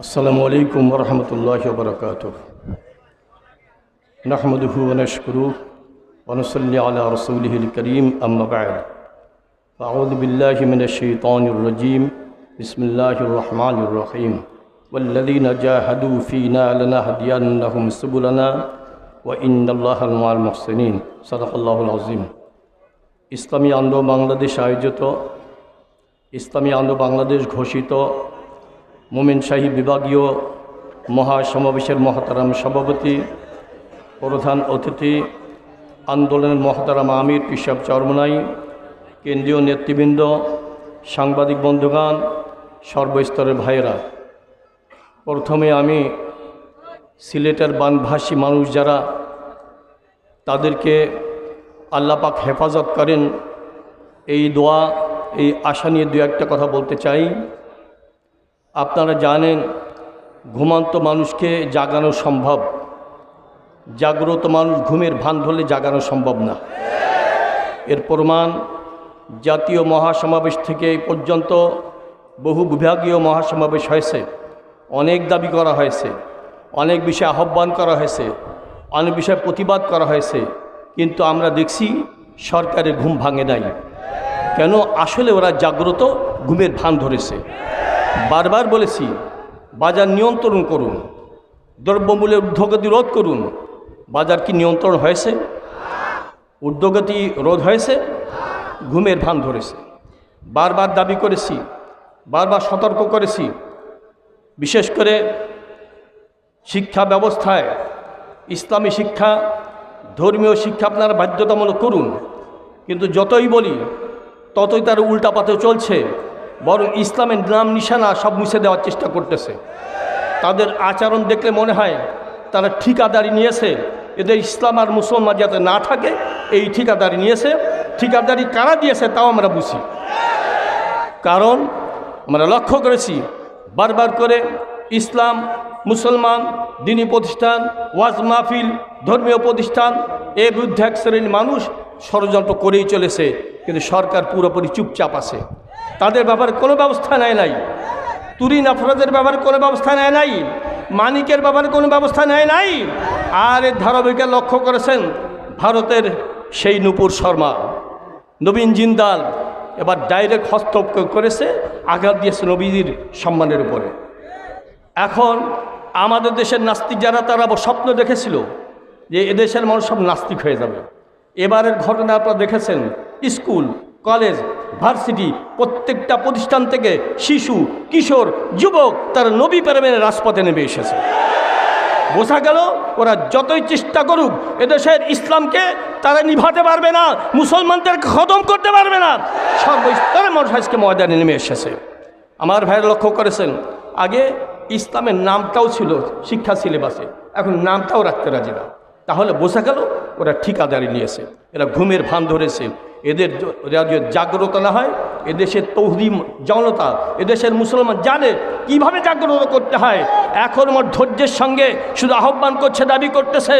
السلام عليكم ورحمة الله وبركاته نحمده ونشكره ونصلي على رسوله الكريم أما بعد أعوذ بالله من الشيطان الرجيم بسم الله الرحمن الرحيم والذين جاهدوا فينا لنهدينهم سبلنا وإن الله مع المحسنين صدق الله العظيم ইসলামী আন্দোলন বাংলাদেশ আয়োজিত ইসলামী আন্দোলন বাংলাদেশ ঘোষিত মোমিন শাহী বিভাগীয় মহাসমাবেশের মহাতারাম সভাপতি, প্রধান অতিথি, আন্দোলনের মহাতারাম আমির পিসাব চরমনাই, কেন্দ্রীয় নেতৃবৃন্দ, সাংবাদিক বন্ধুগান সর্বস্তরের ভাইয়েরা। প্রথমে আমি সিলেটের বানভাসী মানুষ যারা, তাদেরকে আল্লাপাক হেফাজত করেন, এই দোয়া, এই আশা নিয়ে দু একটা কথা বলতে চাই। আপনারা জানেন, ঘুমান্ত মানুষকে জাগানো সম্ভব। জাগ্রত মানুষ ঘুমের ভান ধরলে জাগানো সম্ভব না। এর প্রমাণ, জাতীয় মহাসমাবেশ থেকে এই পর্যন্ত বহু বিভাগীয় মহাসমাবেশ হয়েছে। অনেক দাবি করা হয়েছে, অনেক বিষয়ে আহ্বান করা হয়েছে, অনেক বিষয়ে প্রতিবাদ করা হয়েছে। কিন্তু আমরা দেখছি সরকারের ঘুম ভাঙে নাই। কেন? আসলে ওরা জাগ্রত, ঘুমের ভান ধরেছে। বারবার বলেছি, বাজার নিয়ন্ত্রণ করুন, দ্রব্যমূল্যের ঊর্ধ্বগতি রোধ করুন। বাজার কি নিয়ন্ত্রণ হয়েছে? ঊর্ধ্বগতি রোধ হয়েছে? ঘুমের ভান ধরেছে। বারবার দাবি করেছি, বারবার সতর্ক করেছি। বিশেষ করে শিক্ষা ব্যবস্থায় ইসলামী শিক্ষা, ধর্মীয় শিক্ষা আপনারা বাধ্যতামূলক করুন। কিন্তু যতই বলি, ততই তার উল্টাপাতে চলছে। বরং ইসলামের নাম নিশানা সব মুছে দেওয়ার চেষ্টা করতেছে। তাদের আচরণ দেখলে মনে হয় তারা ঠিকাদারি নিয়েছে। এদের ইসলাম আর মুসলমান যাতে না থাকে, এই ঠিকাদারি নিয়েছে। ঠিকাদারি কারা দিয়েছে তাও আমরা বুঝি। কারণ আমরা লক্ষ্য করেছি, বারবার করে ইসলাম, মুসলমান, দিনী প্রতিষ্ঠান, ওয়াজ মাহফিল, ধর্মীয় প্রতিষ্ঠান এর বিরুদ্ধে এক শ্রেণির মানুষ ষড়যন্ত্র করেই চলেছে। কিন্তু সরকার পুরোপুরি চুপচাপ আছে। তাদের ব্যাপারে কোনো ব্যবস্থা নেয় নাই। তুরিন আফরাদের ব্যাপারে কোনো ব্যবস্থা নেয় নাই। মানিকের ব্যাপারে কোনো ব্যবস্থা নেয় নাই। আর এর ধারাবাহিকে লক্ষ্য করেছেন ভারতের সেই নুপুর শর্মা। নবীন জিন্দাল এবার ডাইরেক্ট হস্তক্ষেপ করেছে, আঘাত দিয়েছে নবীজির সম্মানের উপরে। এখন আমাদের দেশের নাস্তিক যারা, তারা স্বপ্ন দেখেছিল যে এদেশের মানুষ সব নাস্তিক হয়ে যাবে। এবারের ঘটনা আপনারা দেখেছেন, স্কুল, কলেজ ভার্সিটি প্রত্যেকটা প্রতিষ্ঠান থেকে শিশু, কিশোর, যুবক তারা নবী প্রেমের রাজপথে নেমে এসেছে। বোঝা গেল ওরা যতই চেষ্টা করুক, এদেশের ইসলামকে তারা নিভাতে পারবে না, মুসলমানদেরকে খতম করতে পারবে না। সর্বস্তরের মানুষ আজকে ময়দানে নেমে এসেছে। আমার ভাইয়ের লক্ষ্য করেছেন, আগে ইসলামের নামটাও ছিল শিক্ষা সিলেবাসে, এখন নামটাও রাখতে রাজি না। তাহলে বোঝা গেল ওরা ঠিকাদারি নিয়েছে, এরা ঘুমের ভান ধরেছে এদের জাগ্রত না হয় এদেশের তৌহদি জনতা এদেশের মুসলমান জানে কীভাবে জাগ্রত করতে হয়? এখন আমার ধৈর্যের সঙ্গে শুধু আহ্বান করছে, দাবি করতেছে,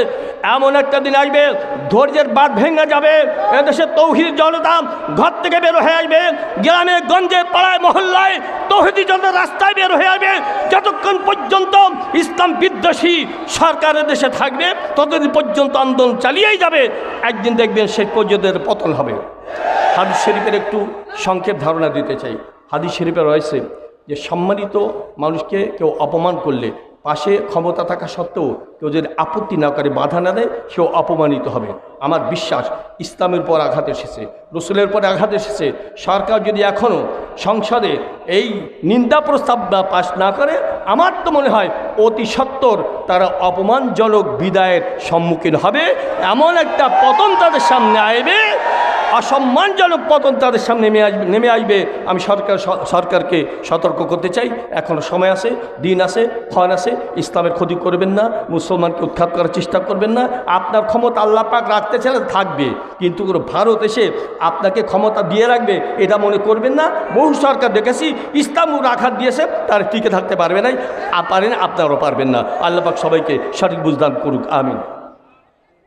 এমন একটা দিন আসবে, ধৈর্যের বাদ ভেঙে যাবে এদেশের তৌহিদ জনতা ঘর থেকে বের হয়ে আসবে, গ্রামে, গঞ্জে, পাড়ায়, মহল্লায় তৌহিদি জনতা রাস্তায় বের হয়ে আসবে। যতক্ষণ পর্যন্ত ইসলাম বিদ্বেষী সরকারের দেশে থাকবে, ততদিন পর্যন্ত আন্দোলন চালিয়েই যাবে, একদিন দেখবেন শেখ পর্যদের পতন হবে। হাদিস শরীফের একটু সংক্ষেপ ধারণা দিতে চাই। হাদিস শরীফে রয়েছে যে সম্মানিত মানুষকে কেউ অপমান করলে, পাশে ক্ষমতা থাকা সত্ত্বেও কেউ যদি আপত্তি না করে বাধা না দেয়, সেও অপমানিত হবে। আমার বিশ্বাস, ইসলামের পর আঘাত এসেছে, রসুলের পর আঘাত এসেছে। সরকার যদি এখনও সংসদে এই নিন্দা প্রস্তাব পাশ না করে, আমার তো মনে হয় অতি সত্বর তারা অপমানজনক বিদায়ের সম্মুখীন হবে। এমন একটা পতন তাদের সামনে আসবে অসম্মানজনক পতন তাদের সামনে নেমে আসবে নেমে আসবে। আমি সরকার, সরকারকে সতর্ক করতে চাই। এখনও সময় আছে, দিন আছে, ক্ষণ আছে। ইসলামের ক্ষতি করবেন না, মুসলমানকে উৎখাত করার চেষ্টা করবেন না। আপনার ক্ষমতা আল্লাহ পাক রাখতে চাইলে থাকবে। কিন্তু কোনো ভারত এসে আপনাকে ক্ষমতা দিয়ে রাখবে, এটা মনে করবেন না। বহু সরকার দেখেছি, ইসলাম রাখার দিয়েছে, তার টিকে থাকতে পারবে নাই। পারেন, আপনারাও পারবেন না। আল্লাহ পাক সবাইকে সঠিক বুঝদান করুক, আমিন।